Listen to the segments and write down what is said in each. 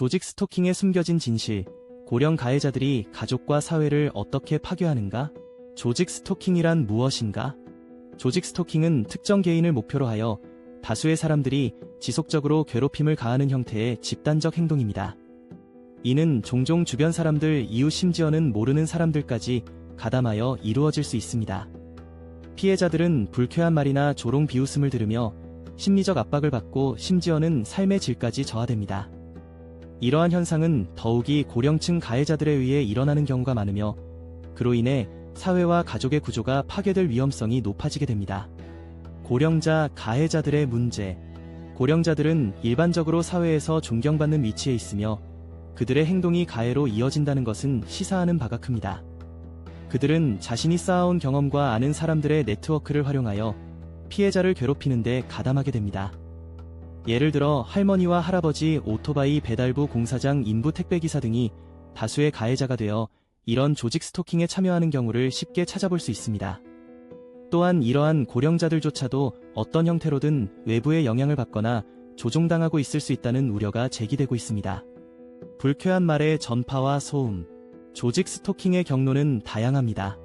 조직 스토킹에 숨겨진 진실, 고령 가해자들이 가족과 사회를 어떻게 파괴하는가? 조직 스토킹이란 무엇인가? 조직 스토킹은 특정 개인을 목표로 하여 다수의 사람들이 지속적으로 괴롭힘을 가하는 형태의 집단적 행동입니다. 이는 종종 주변 사람들 이후 심지어는 모르는 사람들까지 가담하여 이루어질 수 있습니다. 피해자들은 불쾌한 말이나 조롱 비웃음을 들으며 심리적 압박을 받고 심지어는 삶의 질까지 저하됩니다. 이러한 현상은 더욱이 고령층 가해자들에 의해 일어나는 경우가 많으며 그로 인해 사회와 가족의 구조가 파괴될 위험성이 높아지게 됩니다. 고령자 가해자들의 문제 고령자들은 일반적으로 사회에서 존경받는 위치에 있으며 그들의 행동이 가해로 이어진다는 것은 시사하는 바가 큽니다. 그들은 자신이 쌓아온 경험과 아는 사람들의 네트워크를 활용하여 피해자를 괴롭히는데 가담하게 됩니다. 예를 들어 할머니와 할아버지 오토바이 배달부 공사장 인부 택배기사 등이 다수의 가해자가 되어 이런 조직 스토킹에 참여하는 경우를 쉽게 찾아볼 수 있습니다. 또한 이러한 고령자들조차도 어떤 형태로든 외부의 영향을 받거나 조종당하고 있을 수 있다는 우려가 제기되고 있습니다. 불쾌한 말의 전파와 소음, 조직 스토킹의 경로는 다양합니다.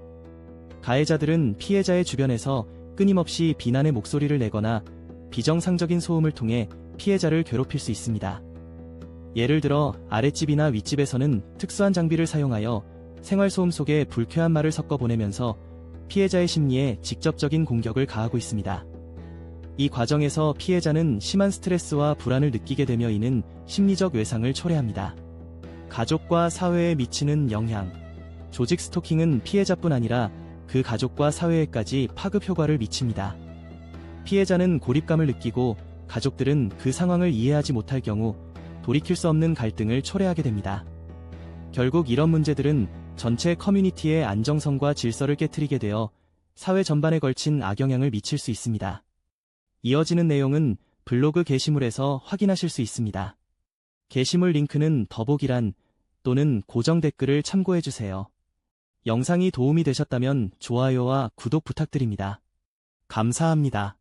가해자들은 피해자의 주변에서 끊임없이 비난의 목소리를 내거나 비정상적인 소음을 통해 피해자를 괴롭힐 수 있습니다. 예를 들어 아랫집이나 윗집에서는 특수한 장비를 사용하여 생활소음 속에 불쾌한 말을 섞어 보내면서 피해자의 심리에 직접적인 공격을 가하고 있습니다. 이 과정에서 피해자는 심한 스트레스와 불안을 느끼게 되며 이는 심리적 외상을 초래합니다. 가족과 사회에 미치는 영향. 조직 스토킹은 피해자뿐 아니라 그 가족과 사회에까지 파급 효과를 미칩니다. 피해자는 고립감을 느끼고 가족들은 그 상황을 이해하지 못할 경우 돌이킬 수 없는 갈등을 초래하게 됩니다. 결국 이런 문제들은 전체 커뮤니티의 안정성과 질서를 깨뜨리게 되어 사회 전반에 걸친 악영향을 미칠 수 있습니다. 이어지는 내용은 블로그 게시물에서 확인하실 수 있습니다. 게시물 링크는 더보기란 또는 고정 댓글을 참고해주세요. 영상이 도움이 되셨다면 좋아요와 구독 부탁드립니다. 감사합니다.